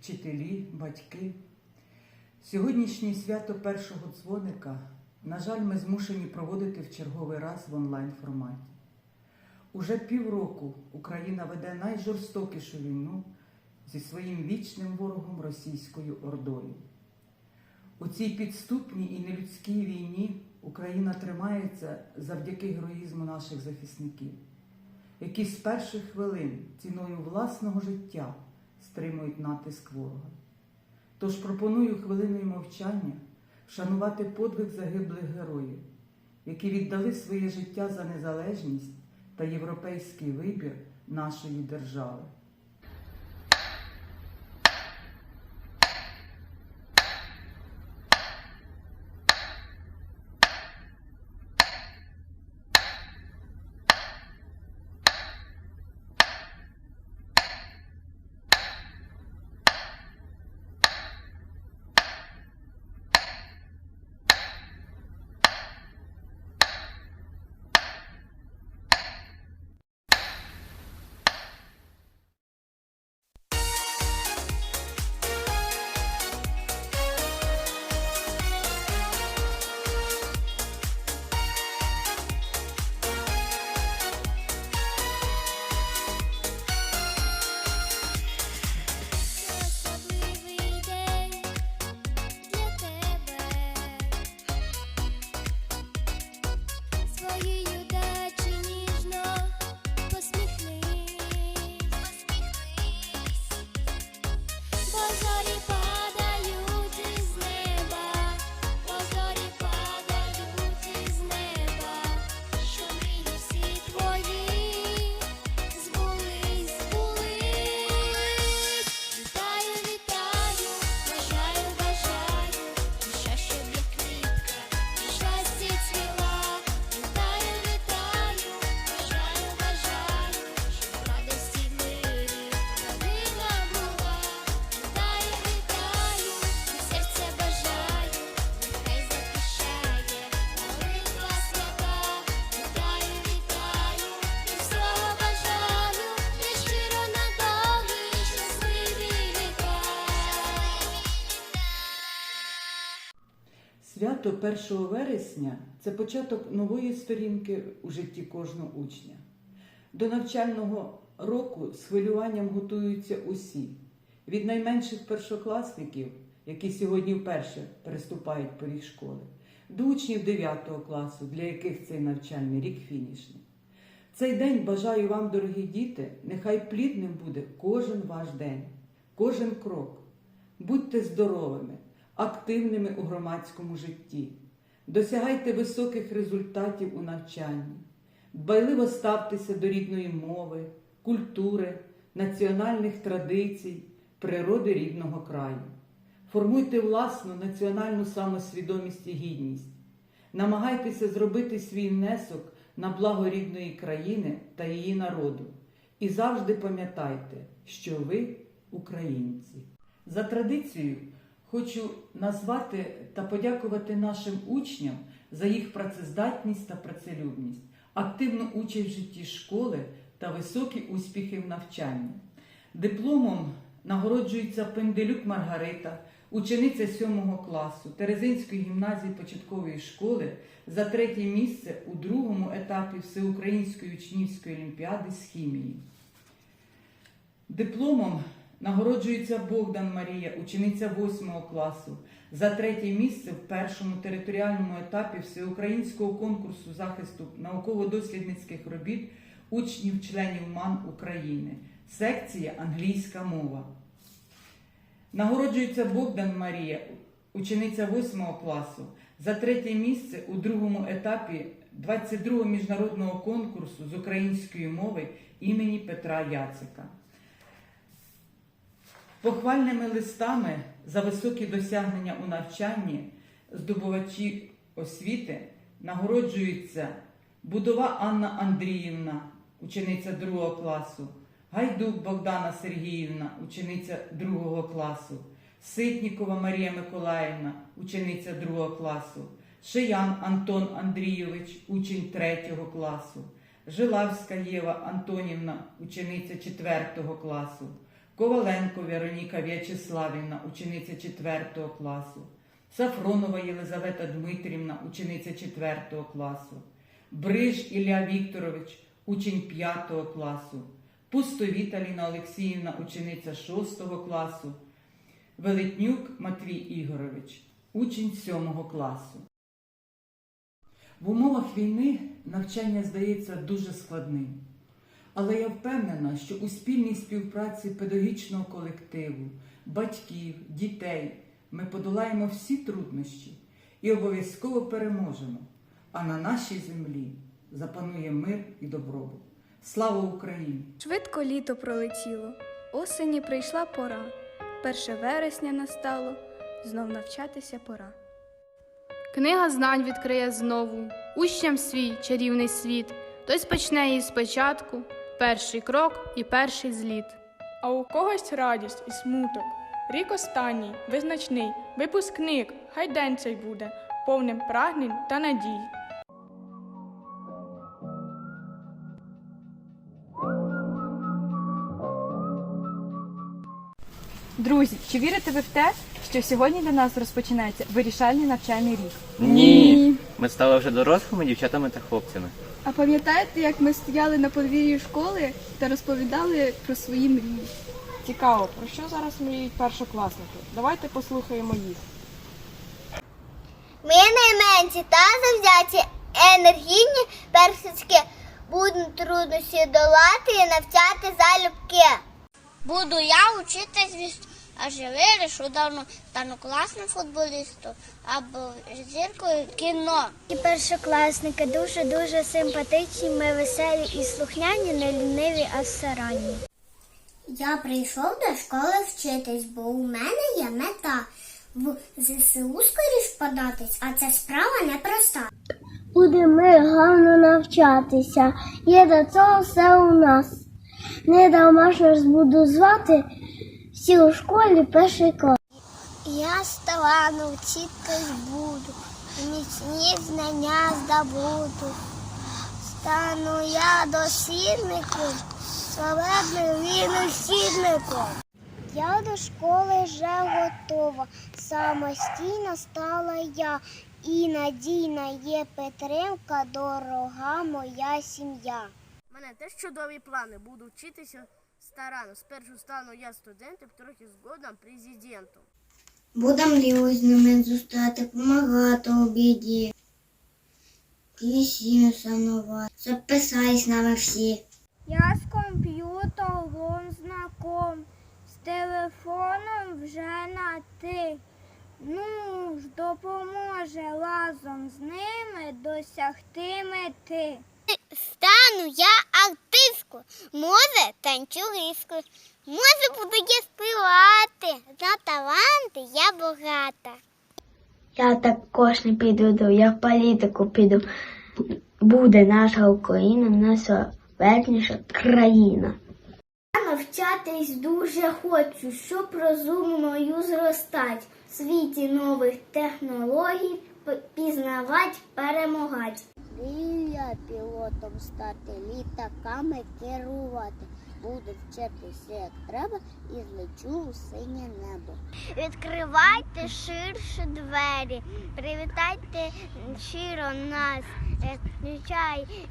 вчителі, батьки. Сьогоднішнє свято першого дзвоника, на жаль, ми змушені проводити в черговий раз в онлайн форматі. Уже півроку Україна веде найжорстокішу війну зі своїм вічним ворогом Російською Ордою. У цій підступній і нелюдській війні Україна тримається завдяки героїзму наших захисників, які з перших хвилин ціною власного життя стримують натиск ворога. Тож пропоную хвилиною мовчання вшанувати подвиг загиблих героїв, які віддали своє життя за незалежність та європейський вибір нашої держави. Свято 1 вересня це початок нової сторінки у житті кожного учня. До навчального року з хвилюванням готуються усі, від найменших першокласників, які сьогодні вперше переступають поріг школи, до учнів 9 класу, для яких цей навчальний рік фінішний. Цей день бажаю вам, дорогі діти, нехай плідним буде кожен ваш день, кожен крок. Будьте здоровими, активними у громадському житті, досягайте високих результатів у навчанні, дбайливо ставтеся до рідної мови, культури, національних традицій, природи рідного краю. Формуйте власну національну самосвідомість і гідність. Намагайтеся зробити свій внесок на благо рідної країни та її народу. І завжди пам'ятайте, що ви українці. За традицією хочу назвати та подякувати нашим учням за їх працездатність та працелюбність, активну участь в житті школи та високі успіхи в навчанні. Дипломом нагороджується Пенделюк Маргарита, учениця 7 класу Терезинської гімназії початкової школи за третє місце у другому етапі Всеукраїнської учнівської олімпіади з хімії. Дипломом нагороджується Богдан Марія, учениця 8 класу, за третє місце в першому територіальному етапі Всеукраїнського конкурсу захисту науково-дослідницьких робіт учнів-членів МАН України, секція англійська мова. Нагороджується Богдан Марія, учениця 8 класу, за третє місце у другому етапі 22-го міжнародного конкурсу з української мови імені Петра Яцика. Похвальними листами за високі досягнення у навчанні здобувачі освіти нагороджуються Будова Анна Андріївна, учениця 2 класу, Гайдук Богдана Сергіївна, учениця 2 класу, Ситнікова Марія Миколаївна, учениця 2 класу, Шиян Антон Андрійович, учень 3 класу, Жилавська Єва Антонівна, учениця 4 класу. Коваленко Вероніка В'ячеславівна, учениця 4 класу, Сафронова Єлизавета Дмитрівна, учениця 4 класу, Бриж Ілля Вікторович, учень 5 класу, Пустовіт Аліна Олексіївна, учениця 6 класу, Велетнюк Матвій Ігорович, учень 7 класу. В умовах війни навчання здається дуже складним. Але я впевнена, що у спільній співпраці педагогічного колективу, батьків, дітей ми подолаємо всі труднощі і обов'язково переможемо. А на нашій землі запанує мир і добробут. Слава Україні! Швидко літо пролетіло, осені прийшла пора. Перше вересня настало, знов навчатися пора. Книга знань відкриє знову, учням свій чарівний світ. Хтось почне її спочатку, перший крок і перший зліт. А у когось радість і смуток. Рік останній, визначний, випускник, хай день цей буде, повним прагнень та надій. Друзі, чи вірите ви в те, що сьогодні для нас розпочинається вирішальний навчальний рік? Ні. Ми стали вже дорослими дівчатами та хлопцями. А пам'ятаєте, як ми стояли на подвір'ї школи та розповідали про свої мрії? Цікаво, про що зараз мріють першокласники? Давайте послухаємо їх. Ми найменші та завзяті, енергійні персицьки. Будуть труднощі долати і навчати залюбки. Буду я учитись, адже вирішу давно стану класним футболістом або зіркою кіно. І першокласники дуже-дуже симпатичні, ми веселі і слухняні, не ліниві, а старанні. Я прийшов до школи вчитись, бо у мене є мета в ЗСУ скоріш податись, а ця справа непроста. Будемо гарно навчатися. Є до цього все у нас. Не вас буду звати всі у школі перший клас. Я стану, вчитись буду, міцні знання здобуду. Стану я дослідником, славетним вінохідником. Я до школи вже готова, самостійно стала я, і надійна є підтримка, дорога моя сім'я. У мене теж чудові плани. Буду вчитися старано. Спершу стану я студентом, трохи згодом президентом. Будем різними зустріти, помагати у біді. Клісію санувати, записались нами всі. Я з комп'ютером знаком, з телефоном вже на ти. Ну ж, допоможе разом з ними досягти мети. Стану я артисткою, може танцюристку, може буду я співати. На таланти я багата. Я також не піду, я в політику піду. Буде наша Україна, наша верніша країна. Я Навчатись дуже хочу, щоб розумною зростать. В світі нових технологій п- пізнавать, перемагать. Мрія пілотом стати, літаками керувати. Буду вчитися як треба і злечу у синє небо. Відкривайте ширше двері, привітайте щиро нас. Е,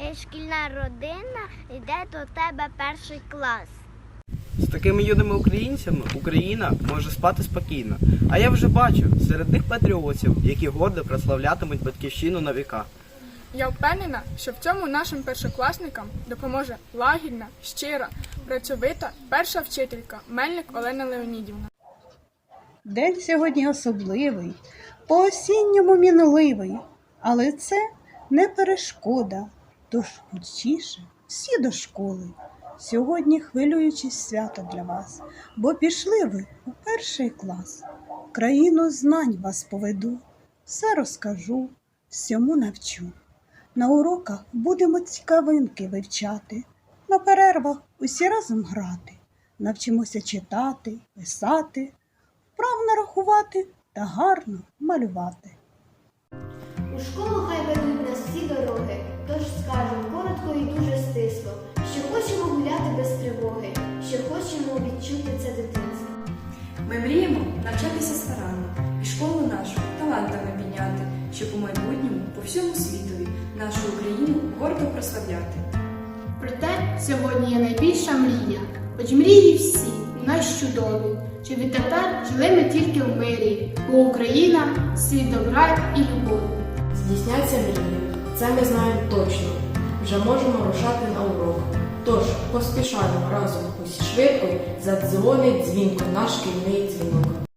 е, шкільна родина йде до тебе перший клас. З такими юними українцями Україна може спати спокійно. А я вже бачу серед них патріотів, які гордо прославлятимуть батьківщину на віка. Я впевнена, що в цьому нашим першокласникам допоможе лагідна, щира, працьовита перша вчителька Мельник Олена Леонідівна. День сьогодні особливий, по-осінньому мінливий, але це не перешкода. Тож хочіше всі до школи. Сьогодні хвилюючись свято для вас, бо пішли ви у перший клас. Країну знань вас поведу, все розкажу, всьому навчу. На уроках будемо цікавинки вивчати, на перервах усі разом грати. Навчимося читати, писати, вправно рахувати та гарно малювати. У школу хай ведуть нас всі дороги, тож скажемо коротко і дуже стисло, що хочемо гуляти без тривоги, що хочемо відчути це дитинство. Ми мріємо навчатися старанно і школу нашу талантами підняти, щоб у майбутньому по всьому світові нашу Україну гордо прославляти. Проте сьогодні є найбільша мрія, хоч мрії всі у нас чудові, що відтепер жили ми тільки в мирі, бо Україна світ добра і любові. Здійсняться мрії, це ми знаємо точно. Вже можемо рушати на урок. Тож поспішаємо разом усі швидко, задзвонить дзвінко наш шкільний дзвінок.